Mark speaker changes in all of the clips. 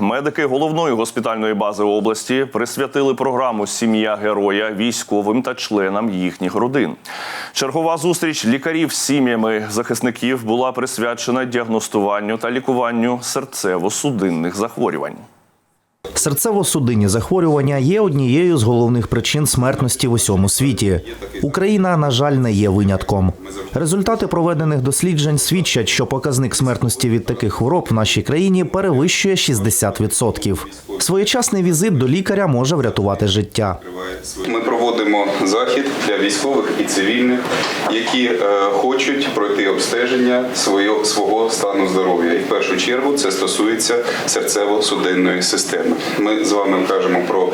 Speaker 1: Медики головної госпітальної бази області присвятили програму Сім'я героя військовим та членам їхніх родин. Чергова зустріч лікарів з сім'ями захисників була присвячена діагностуванню та лікуванню серцево-судинних захворювань.
Speaker 2: Серцево-судинні захворювання є однією з головних причин смертності в усьому світі. Україна, на жаль, не є винятком. Результати проведених досліджень свідчать, що показник смертності від таких хвороб в нашій країні перевищує 60%. Своєчасний візит до лікаря може врятувати життя.
Speaker 3: Ми проводимо захід для військових і цивільних, які е, хочуть пройти обстеження свого стану здоров'я. І в першу чергу це стосується серцево-судинної системи. Ми з вами кажемо про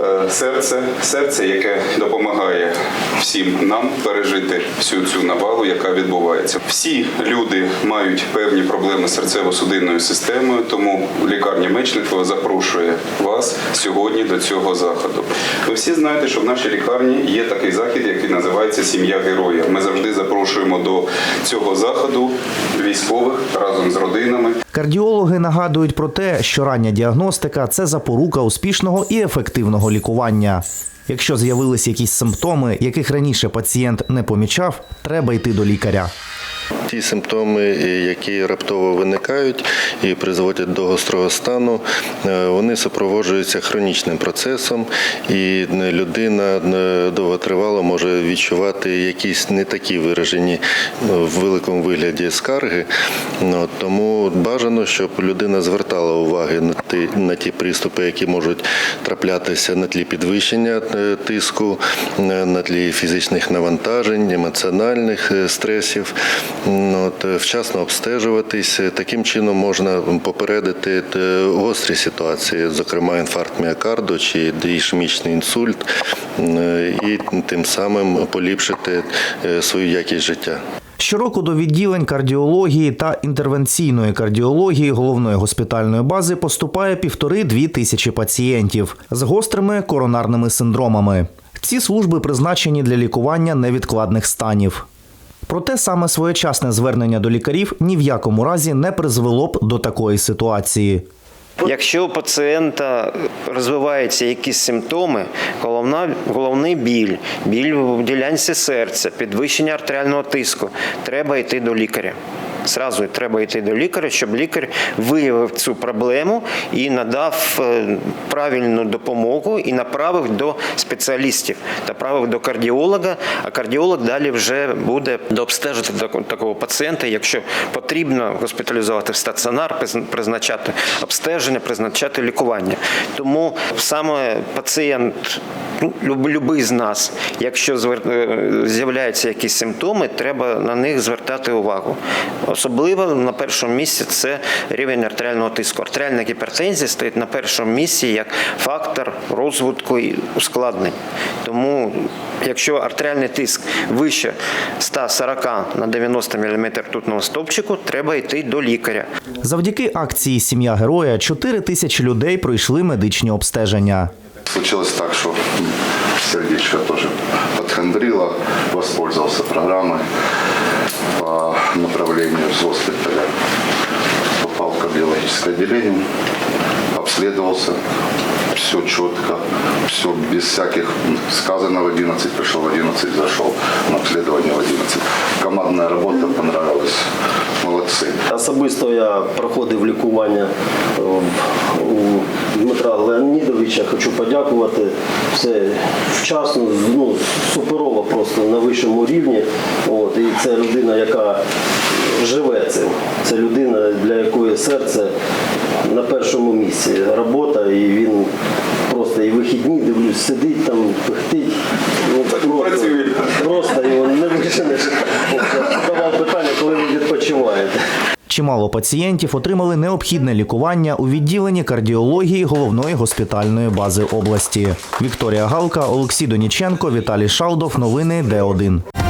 Speaker 3: е, серце, серце, яке допомагає всім нам пережити всю цю навалу, яка відбувається. Всі люди мають певні проблеми з серцево-судинною системою, тому лікарня Мечникова запрошує вас сьогодні до цього заходу. Ви всі знаєте, що в нашій лікарні є такий захід, який називається Сім'я героя. Ми завжди запрошуємо до цього заходу військових разом з родинами.
Speaker 2: Кардіологи нагадують про те, що рання діагностика це запорука успішного і ефективного лікування. Якщо з'явились якісь симптоми, яких раніше пацієнт не помічав, треба йти до лікаря.
Speaker 4: Ті симптоми, які раптово виникають і призводять до гострого стану, е, вони супроводжуються хронічним процесом, і людина е, довготривало може відчувати якісь не такі виражені в великому вигляді скарги. Ну, Тому бажано, щоб людина звертала уваги на ті, на ті приступи, які можуть траплятися на тлі підвищення е, тиску, е, на тлі фізичних навантажень, емоціональних е, стресів. От, е, вчасно обстежуватись. Таким чином можна попередити е, гострі ситуації, зокрема інфаркт міокарду чи ішемічний інсульт, е, і тим самим поліпшити свою якість життя.
Speaker 2: Щороку до відділень кардіології та інтервенційної кардіології головної госпітальної бази поступає півтори-дві тисячі пацієнтів з гострими коронарними синдромами. Ці служби призначені для лікування невідкладних станів. Проте саме своєчасне звернення до лікарів ні в якому разі не призвело б до такої ситуації.
Speaker 5: Якщо у пацієнта розвиваються якісь симптоми, головна, головний біль, біль в ділянці серця, підвищення артеріального тиску, треба йти до лікаря. Зразу треба йти до лікаря, щоб лікар виявив цю проблему і надав е, правильну допомогу і направив до спеціалістів, направив до кардіолога, а кардіолог далі вже буде дообстежити такого пацієнта, якщо потрібно госпіталізувати в стаціонар, приз- призначати обстеження, призначати лікування. Тому саме пацієнт, ну, любий з нас, якщо е, з'являються якісь симптоми, треба на них звертати увагу. Особливо на першому місці це рівень артеріального тиску. Артеріальна гіпертензія стоїть на першому місці як фактор розвитку і ускладнень. Тому, якщо артеріальний тиск вище 140 на 90 мм ртутного стовпчику, треба йти до лікаря.
Speaker 2: Завдяки акції Сім'я героя 4 тисячі людей пройшли медичні обстеження.
Speaker 6: Случилось так, что сердечко программой по направлению с госпиталя. Попал в кардиологическое отделение, обследовался, все четко, все без всяких сказано в 11, пришел в 11, зашел на обследование в 11. Командная работа понравилась, молодцы.
Speaker 7: Особисто я проходив лікування е, у Дмитра Леонідовича. Хочу подякувати. Все вчасно, ну, просто на вищому рівні. От, і це людина, яка живе цим. Це людина, для якої серце на першому місці. Робота, і він просто і вихідні, дивлюсь, сидить там, пихтить. Ну, просто, просто його не виженеш.
Speaker 2: Чимало пацієнтів отримали необхідне лікування у відділенні кардіології головної госпітальної бази області. Вікторія Галка, Олексій Доніченко, Віталій Шалдов. Новини Д1.